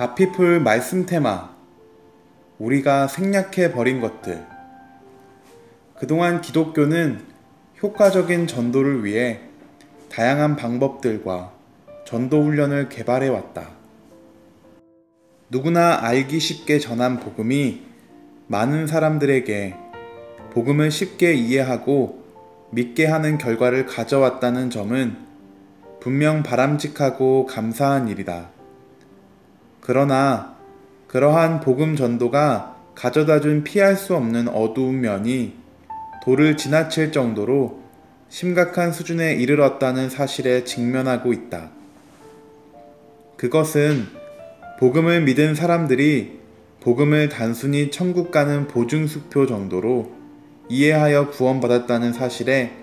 가피풀 말씀 테마 우리가 생략해 버린 것들 그동안 기독교는 효과적인 전도를 위해 다양한 방법들과 전도 훈련을 개발해 왔다. 누구나 알기 쉽게 전한 복음이 많은 사람들에게 복음을 쉽게 이해하고 믿게 하는 결과를 가져왔다는 점은 분명 바람직하고 감사한 일이다. 그러나 그러한 복음 전도가 가져다 준 피할 수 없는 어두운 면이 도를 지나칠 정도로 심각한 수준에 이르렀다는 사실에 직면하고 있다. 그것은 복음을 믿은 사람들이 복음을 단순히 천국 가는 보증수표 정도로 이해하여 구원받았다는 사실에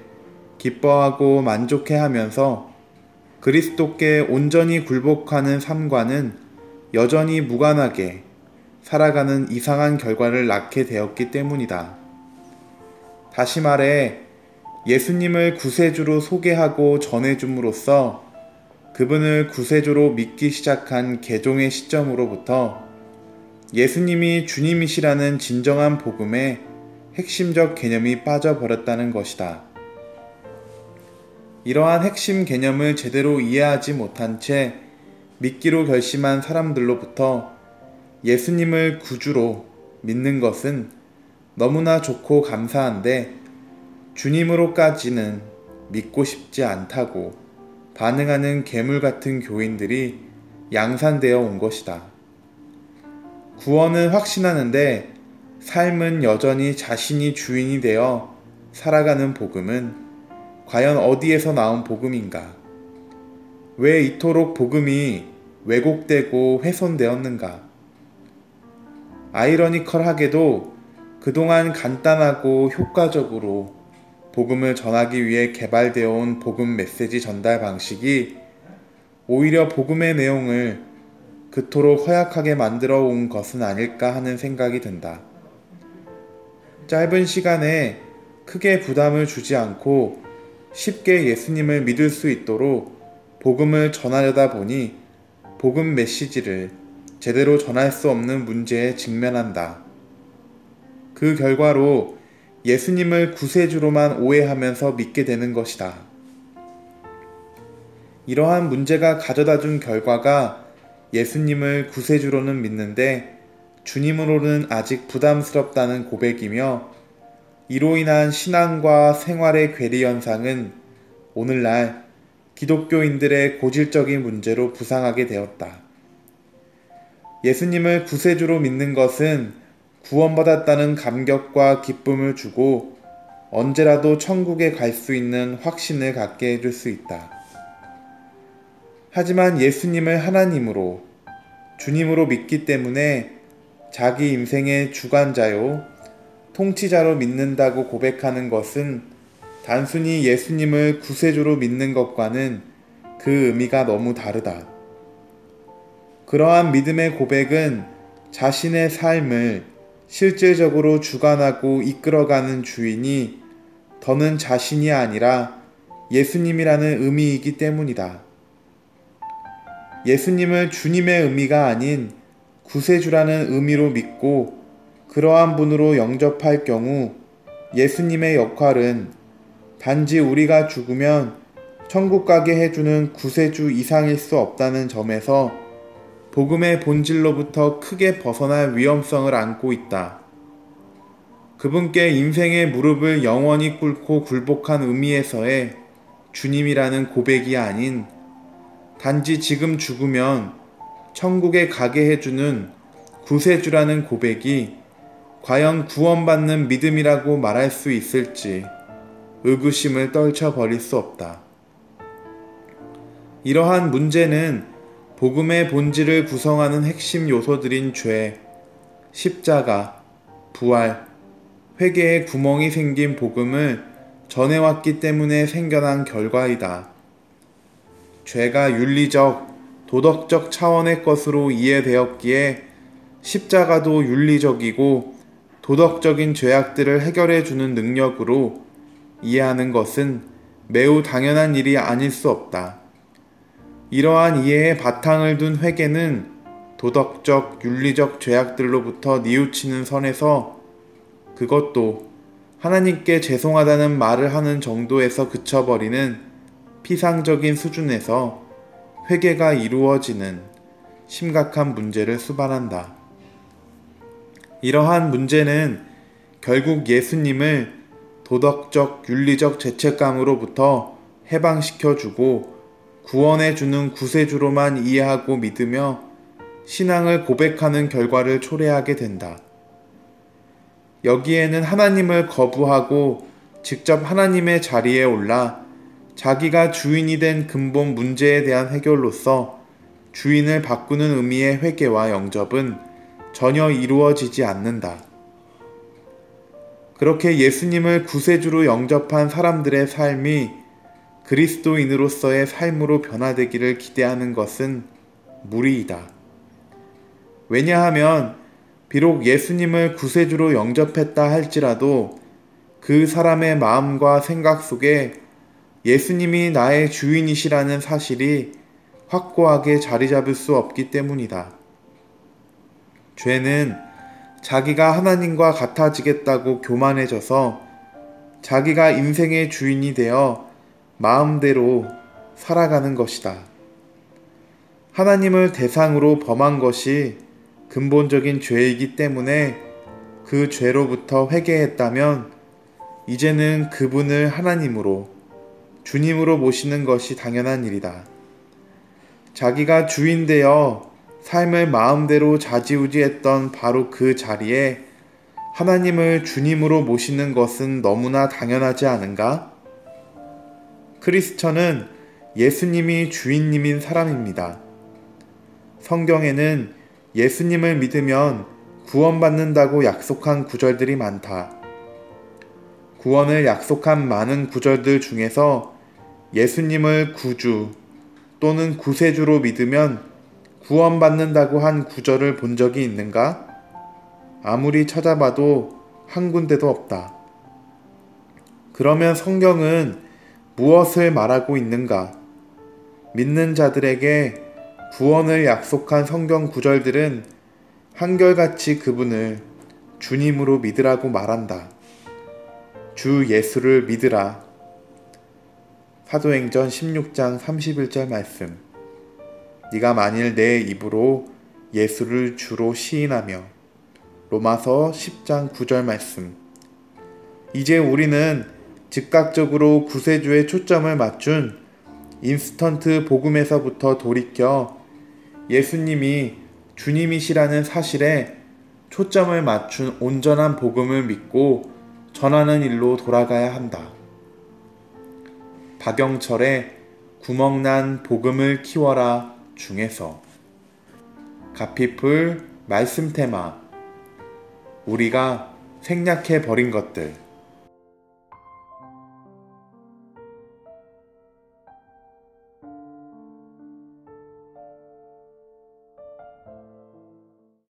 기뻐하고 만족해 하면서 그리스도께 온전히 굴복하는 삶과는 여전히 무관하게 살아가는 이상한 결과를 낳게 되었기 때문이다. 다시 말해 예수님을 구세주로 소개하고 전해줌으로써 그분을 구세주로 믿기 시작한 개종의 시점으로부터 예수님이 주님이시라는 진정한 복음에 핵심적 개념이 빠져버렸다는 것이다. 이러한 핵심 개념을 제대로 이해하지 못한 채 믿기로 결심한 사람들로부터 예수님을 구주로 믿는 것은 너무나 좋고 감사한데 주님으로까지는 믿고 싶지 않다고 반응하는 괴물 같은 교인들이 양산되어 온 것이다. 구원은 확신하는데 삶은 여전히 자신이 주인이 되어 살아가는 복음은 과연 어디에서 나온 복음인가? 왜 이토록 복음이 왜곡되고 훼손되었는가? 아이러니컬하게도 그동안 간단하고 효과적으로 복음을 전하기 위해 개발되어 온 복음 메시지 전달 방식이 오히려 복음의 내용을 그토록 허약하게 만들어 온 것은 아닐까 하는 생각이 든다. 짧은 시간에 크게 부담을 주지 않고 쉽게 예수님을 믿을 수 있도록 복음을 전하려다 보니 복음 메시지를 제대로 전할 수 없는 문제에 직면한다. 그 결과로 예수님을 구세주로만 오해하면서 믿게 되는 것이다. 이러한 문제가 가져다 준 결과가 예수님을 구세주로는 믿는데 주님으로는 아직 부담스럽다는 고백이며 이로 인한 신앙과 생활의 괴리 현상은 오늘날 기독교인들의 고질적인 문제로 부상하게 되었다. 예수님을 구세주로 믿는 것은 구원받았다는 감격과 기쁨을 주고 언제라도 천국에 갈 수 있는 확신을 갖게 해줄 수 있다. 하지만 예수님을 하나님으로, 주님으로 믿기 때문에 자기 인생의 주관자요, 통치자로 믿는다고 고백하는 것은 단순히 예수님을 구세주로 믿는 것과는 그 의미가 너무 다르다. 그러한 믿음의 고백은 자신의 삶을 실질적으로 주관하고 이끌어가는 주인이 더는 자신이 아니라 예수님이라는 의미이기 때문이다. 예수님을 주님의 의미가 아닌 구세주라는 의미로 믿고 그러한 분으로 영접할 경우 예수님의 역할은 단지 우리가 죽으면 천국 가게 해주는 구세주 이상일 수 없다는 점에서 복음의 본질로부터 크게 벗어날 위험성을 안고 있다. 그분께 인생의 무릎을 영원히 꿇고 굴복한 의미에서의 주님이라는 고백이 아닌 단지 지금 죽으면 천국에 가게 해주는 구세주라는 고백이 과연 구원받는 믿음이라고 말할 수 있을지 의구심을 떨쳐 버릴 수 없다. 이러한 문제는 복음의 본질을 구성하는 핵심 요소들인 죄, 십자가, 부활, 회개에 구멍이 생긴 복음을 전해왔기 때문에 생겨난 결과이다. 죄가 윤리적, 도덕적 차원의 것으로 이해되었기에 십자가도 윤리적이고 도덕적인 죄악들을 해결해 주는 능력으로 이해하는 것은 매우 당연한 일이 아닐 수 없다. 이러한 이해에 바탕을 둔 회개는 도덕적, 윤리적 죄악들로부터 뉘우치는 선에서 그것도 하나님께 죄송하다는 말을 하는 정도에서 그쳐버리는 피상적인 수준에서 회개가 이루어지는 심각한 문제를 수반한다. 이러한 문제는 결국 예수님을 도덕적, 윤리적 죄책감으로부터 해방시켜주고 구원해주는 구세주로만 이해하고 믿으며 신앙을 고백하는 결과를 초래하게 된다. 여기에는 하나님을 거부하고 직접 하나님의 자리에 올라 자기가 주인이 된 근본 문제에 대한 해결로서 주인을 바꾸는 의미의 회개와 영접은 전혀 이루어지지 않는다. 그렇게 예수님을 구세주로 영접한 사람들의 삶이 그리스도인으로서의 삶으로 변화되기를 기대하는 것은 무리이다. 왜냐하면 비록 예수님을 구세주로 영접했다 할지라도 그 사람의 마음과 생각 속에 예수님이 나의 주인이시라는 사실이 확고하게 자리 잡을 수 없기 때문이다. 죄는 자기가 하나님과 같아지겠다고 교만해져서 자기가 인생의 주인이 되어 마음대로 살아가는 것이다. 하나님을 대상으로 범한 것이 근본적인 죄이기 때문에 그 죄로부터 회개했다면 이제는 그분을 하나님으로 주님으로 모시는 것이 당연한 일이다. 자기가 주인 되어 삶을 마음대로 자지우지했던 바로 그 자리에 하나님을 주님으로 모시는 것은 너무나 당연하지 않은가? 크리스천은 예수님이 주인님인 사람입니다. 성경에는 예수님을 믿으면 구원받는다고 약속한 구절들이 많다. 구원을 약속한 많은 구절들 중에서 예수님을 구주 또는 구세주로 믿으면 구원받는다고 한 구절을 본 적이 있는가? 아무리 찾아봐도 한 군데도 없다. 그러면 성경은 무엇을 말하고 있는가? 믿는 자들에게 구원을 약속한 성경 구절들은 한결같이 그분을 주님으로 믿으라고 말한다. 주 예수를 믿으라. 사도행전 16장 31절 말씀. 네가 만일 내 입으로 예수를 주로 시인하며 로마서 10장 9절 말씀. 이제 우리는 즉각적으로 구세주의 초점을 맞춘 인스턴트 복음에서부터 돌이켜 예수님이 주님이시라는 사실에 초점을 맞춘 온전한 복음을 믿고 전하는 일로 돌아가야 한다. 박영철의 구멍난 복음을 키워라 중에서 가피풀 말씀 테마 우리가 생략해 버린 것들